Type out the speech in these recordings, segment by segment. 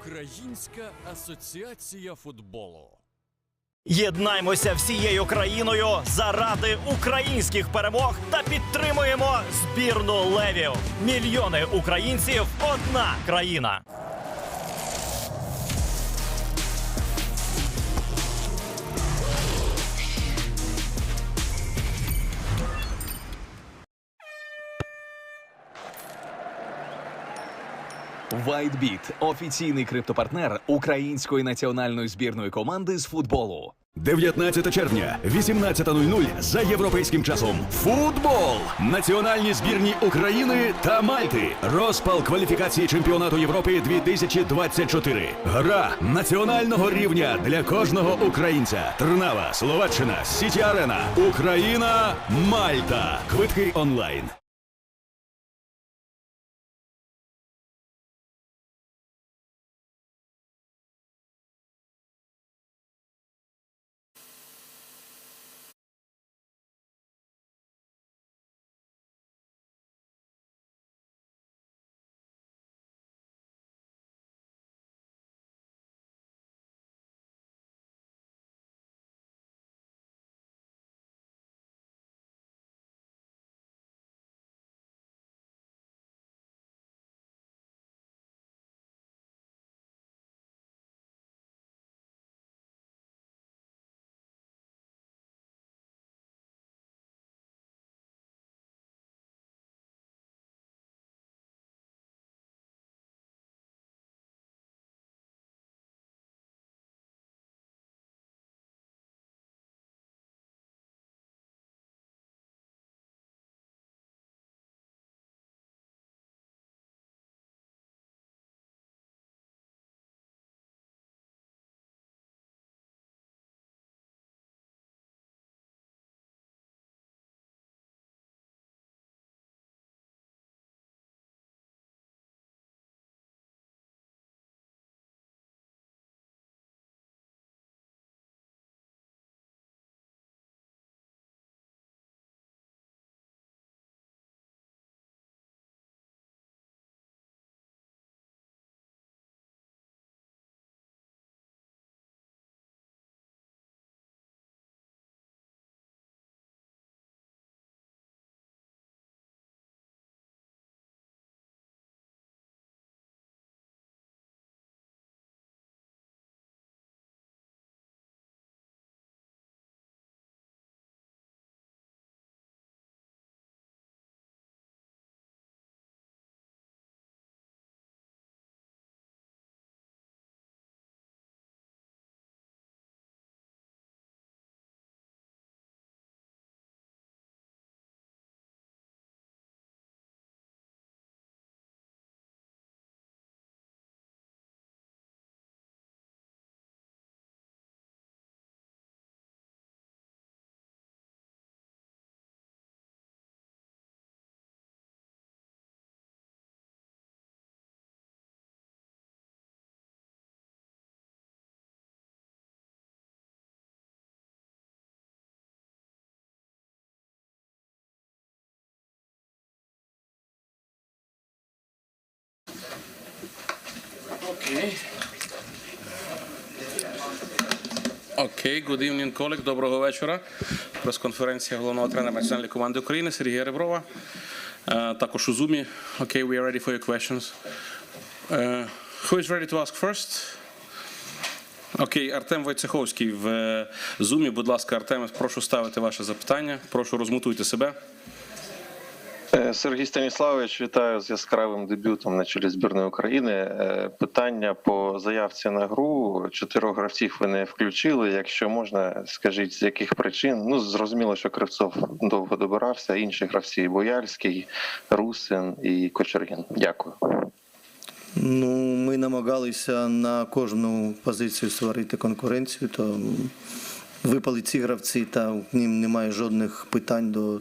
Українська асоціація футболу. Єднаймося всією країною заради українських перемог та підтримуємо збірну левів. Мільйони українців одна країна. WhiteBit – офіційний криптопартнер української національної збірної команди з футболу. 19 червня, 18.00 за європейським часом. Футбол! Національні збірні України та Мальти. Розпал кваліфікації чемпіонату Європи 2024. Гра національного рівня для кожного українця. Трнава, Словаччина, Сіті Арена, Україна, Мальта. Квитки онлайн. Окей. Good evening, colleague. Доброго вечора. Прес-конференція головного тренера національної команди України Сергія Реброва. Е, Також у Zoom. Окей, we are ready for your questions. Е, Who is ready to ask first? Окей, Артем Войцеховський в е, Zoom. Будь ласка, Артем, прошу ставити ваше запитання. Прошу розмутуйте себе. Е, Сергій Станіславович, вітаю з яскравим дебютом на чолі збірної України. Е, Питання по заявці на гру. Чотирьох гравців ви не включили. Якщо можна, скажіть, з яких причин? Ну зрозуміло, що Кривцов довго добирався. Інші гравці Бояльський, Русин і Кочергін. Дякую. Ну, ми намагалися на кожну позицію створити конкуренцію, то випали ці гравці, та в ним немає жодних питань до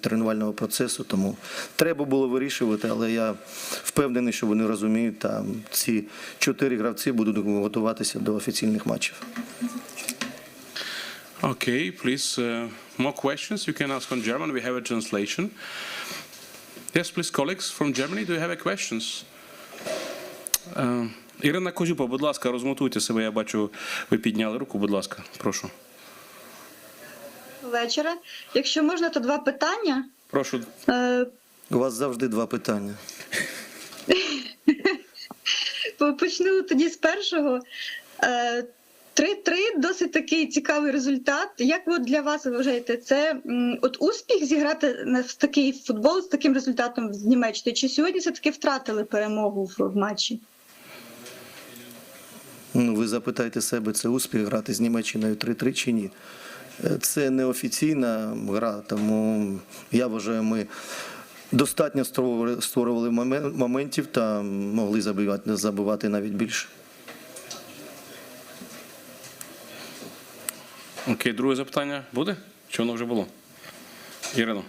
тренувального процесу. Тому треба було вирішувати, але я впевнений, що вони розуміють, та ці чотири гравці будуть готуватися до офіційних матчів. Okay, please, uh, more questions you can ask on German. We have a translation. Yes, please, colleagues from Germany, do you have any questions? Um, Ірина Козюпа, будь ласка, розмотуйте себе. Я бачу, ви підняли руку. Будь ласка, прошу. Вечора. Якщо можна, то два питання. Прошу. Е, У вас завжди два питання. Почну тоді з першого. Е, 3-3 досить такий цікавий результат. Як от для вас вважаєте, це от успіх зіграти в такий футбол з таким результатом з Німеччини? Чи сьогодні все-таки втратили перемогу в, в матчі? Ну, ви запитайте себе, це успіх грати з Німеччиною 3-3 чи ні? Е, Це неофіційна гра, тому я вважаю, ми достатньо створювали- моментів та могли забивати, забивати навіть більше. Окей, друге запитання буде? Чи воно вже було? Ірино.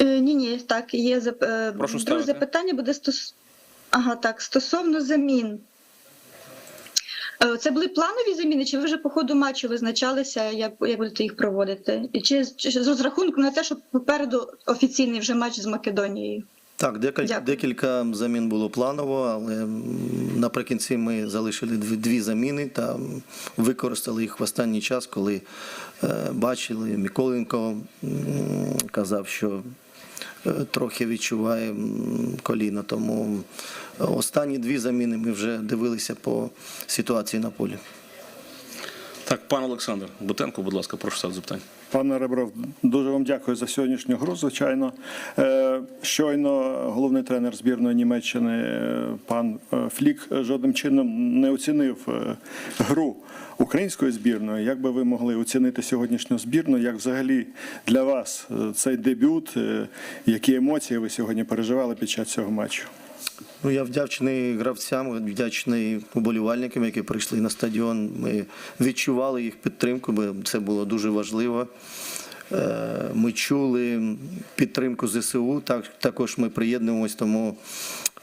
Е, ні, ні, так, є зап... е, Прошу друге ставити. запитання буде стос... ага, так, стосовно замін. Е, Це були планові заміни, чи ви вже по ходу матчу визначалися, як, як будете їх проводити? І Чи, чи з розрахунку на те, що попереду офіційний вже матч з Македонією? Так, декілька, декілька замін було планово, але наприкінці ми залишили дві, дві заміни та використали їх в останній час, коли е, бачили, Миколенко казав, що трохи відчуває коліна. Тому останні дві заміни ми вже дивилися по ситуації на полі. Так, пан Олександр Бутенко, будь ласка, прошу ставити запитання. Пане Ребров, дуже вам дякую за сьогоднішню гру. Звичайно, Е, щойно головний тренер збірної Німеччини е, пан е, Флік жодним чином не оцінив гру української збірної. Як би ви могли оцінити сьогоднішню збірну? Як взагалі для вас цей дебют? Які емоції ви сьогодні переживали під час цього матчу? Ну, я вдячний гравцям, вдячний уболівальникам, які прийшли на стадіон. Ми відчували їх підтримку, бо це було дуже важливо. Е, Ми чули підтримку ЗСУ, так, також ми приєднуємось, тому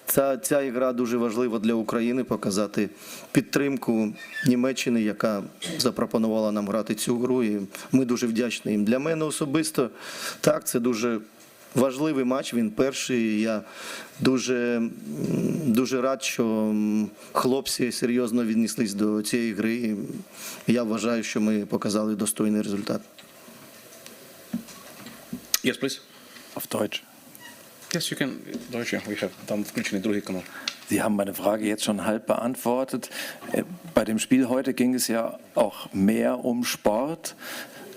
ця, ця ігра дуже важлива для України показати підтримку Німеччини, яка запропонувала нам грати цю гру. І ми дуже вдячні їм. Для мене особисто так, це дуже важливий матч. Він перший. Я дуже, дуже рад, що хлопці серйозно віднеслись до цієї гри. І Я вважаю, що ми показали достойний результат. Yes, please. Auf Deutsch. Yes, you can. Deutsch, yeah, we have. Там включений другий канал. Sie haben meine Frage jetzt schon halb beantwortet. Äh, Bei dem Spiel heute ging es ja auch mehr um Sport.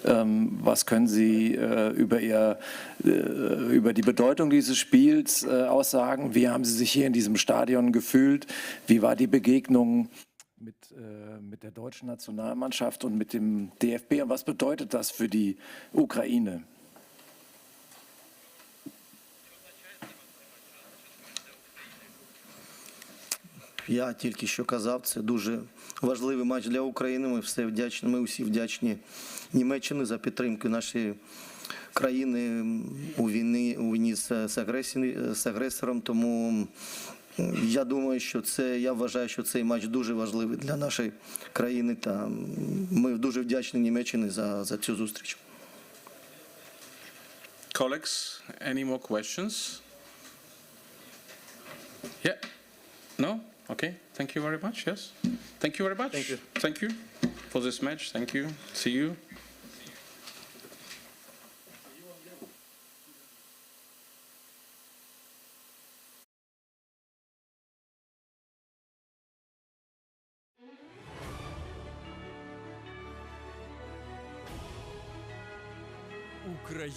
Ähm, Was können Sie äh, über, Ihr, äh, über die Bedeutung dieses Spiels äh, aussagen? Wie haben Sie sich hier in diesem Stadion gefühlt? Wie war die Begegnung mit, äh, mit der deutschen Nationalmannschaft und mit dem DFB? Und was bedeutet das für die Ukraine? Я тільки що казав, це дуже важливий матч для України. Ми все вдячні. Ми усі вдячні Німеччині за підтримку нашої країни у війні у війні з, з, з агресором. Тому я думаю, що це я вважаю, що цей матч дуже важливий для нашої країни. Та ми дуже вдячні Німеччині за, за цю зустріч. Colleagues, any more questions? Yeah. No? Okay. Thank you very much. Yes. Thank you very much. Thank you. Thank you for this match. Thank you. See you.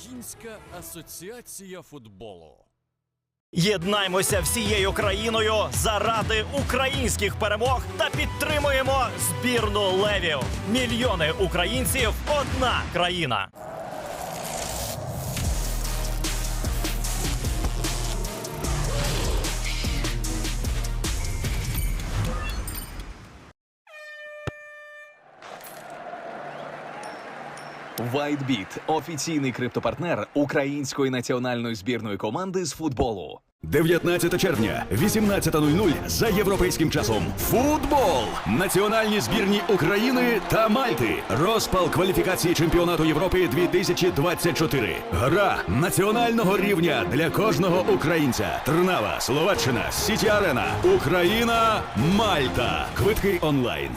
Українська асоціація футболу. Єднаймося всією країною заради українських перемог та підтримуємо збірну левів. Мільйони українців одна країна. WhiteBit – офіційний криптопартнер української національної збірної команди з футболу. 19 червня, 18.00 за європейським часом. Футбол! Національні збірні України та Мальти. Розпал кваліфікації чемпіонату Європи 2024. Гра національного рівня для кожного українця. Трнава, Словаччина, Сіті Арена, Україна, Мальта. Квитки онлайн.